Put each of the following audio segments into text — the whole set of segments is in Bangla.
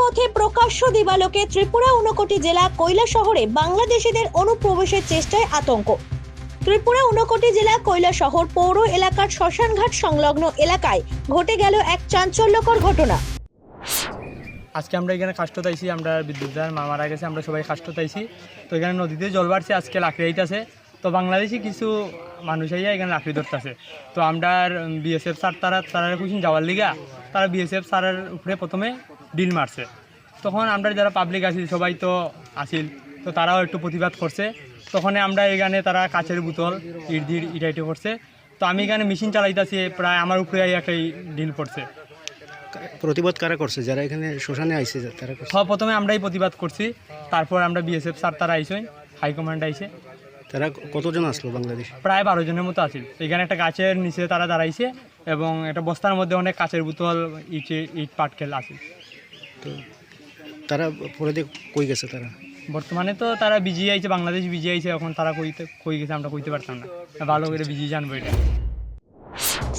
পথে প্রকাশ্য দিবালোকে ত্রিপুরা ঊনকোটি জেলা কৈলা শহরে বাংলাদেশিদের অনুপ্রবেশের চেষ্টায় আতঙ্ক। ত্রিপুরা ঊনকোটি জেলা কৈলা শহর পৌর এলাকার শ্মশানঘাট সংলগ্ন এলাকায় ঘটে গেল এক চাঞ্চল্যকর ঘটনা। আজকে আমরা এখানে কাষ্ট তাইছি, আমরা বিদ্যুৎদার মা মারা গেছে, আমরা সবাই কাষ্ট তাইছি। তো এখানে নদীতে জল বাড়ছে, আজকে লাকড়ি আইতাছে তো বাংলাদেশি কিছু মানুষ আইয়া এখানে লাকড়ি ধরতেছে। তো আমরা বিএসএফ স্যার তারা তারা কুচিন যাওয়ার লিগা তারা বিএসএফ স্যারের উপরে প্রথমে ডিল মারছে। তখন আমরা যারা পাবলিক আছি সবাই তো আসিল তো তারাও একটু প্রতিবাদ করছে। তখন আমরা এখানে তারা কাচের বোতল ইট দিয়ে ইটাইটে করছে। তো আমি এখানে মেশিন চালাইতেছি প্রায় আমার উপরে একটা ডিল পড়ছে প্রতিবাদ কারা করছে? যারা এখানে শ্মশানে আইছে যা- তারা সব প্রথমে আমরাই প্রতিবাদ করছি। তারপর আমরা বিএসএফ স্যার তারা আইসেন হাইকমান্ড আইসে। তারা কতজন আসলো বাংলাদেশ? প্রায় বারো জনের মতো আছে এখানে একটা গাছের নিচে তারা দাঁড়াইছে এবং একটা বস্তার মধ্যে অনেক কাচের বোতল ইট ইট পাটকেল আছে। তো তারা পরে দিয়ে কই গেছে তারা? বর্তমানে তো তারা বিজি আইছে বাংলাদেশ বিজি আইছে এখন তারা কইতে কই গেছে আমরা কইতে পারতাম না। ভালো করে বিজি জানব এটা।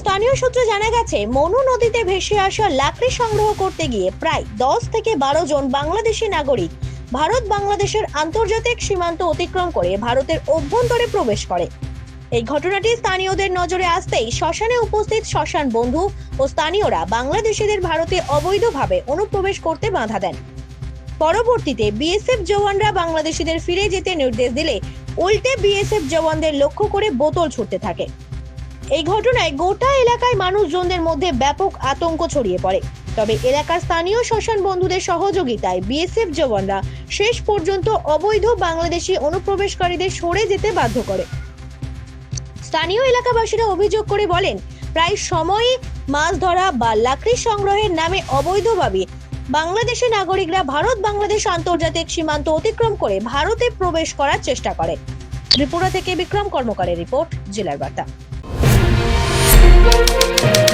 স্থানীয় সূত্রে জানা গেছে মনু নদীতে ভেসে আসা লাকড়ি সংগ্রহ করতে গিয়ে প্রায় দশ থেকে বারো জন বাংলাদেশি নাগরিক ভারত বাংলাদেশের আন্তর্জাতিক সীমান্ত অতিক্রম করে ভারতের অভ্যন্তরে প্রবেশ করে। এই ঘটনাটি স্থানীয়দের নজরে আসতেই শ্মশানে উপস্থিত শ্মশান বন্ধু ও স্থানীয়রা বাংলাদেশিদের ভারতে অবৈধভাবে অনুপ্রবেশ করতে বাধা দেন। পরবর্তীতে বিএসএফ জওয়ানরা বাংলাদেশিদের ফিরে যেতে নির্দেশ দিলে উল্টে বিএসএফ জওয়ানদের লক্ষ্য করে বোতল ছুটতে থাকে। এই ঘটনায় গোটা এলাকায় মানুষজনদের মধ্যে ব্যাপক আতঙ্ক ছড়িয়ে পড়ে। তবে এলাকার স্থানীয় শ্মশান বন্ধুদের সহযোগিতায় বিএসএফ জওয়ানরা শেষ পর্যন্ত অবৈধ বাংলাদেশি অনুপ্রবেশকারীদের সরে যেতে বাধ্য করে। স্থানীয় এলাকাবাসীরা অভিযোগ করে বলেন, প্রায় সময়ই মাছ ধরা বা লাকড়ি সংগ্রহের নামে অবৈধভাবে বাংলাদেশি নাগরিকরা ভারত বাংলাদেশ আন্তর্জাতিক সীমান্ত অতিক্রম করে ভারতে প্রবেশ করার চেষ্টা করে। ত্রিপুরা থেকে বিক্রম কর্মকারের রিপোর্ট, জেলার বার্তা। Thank you.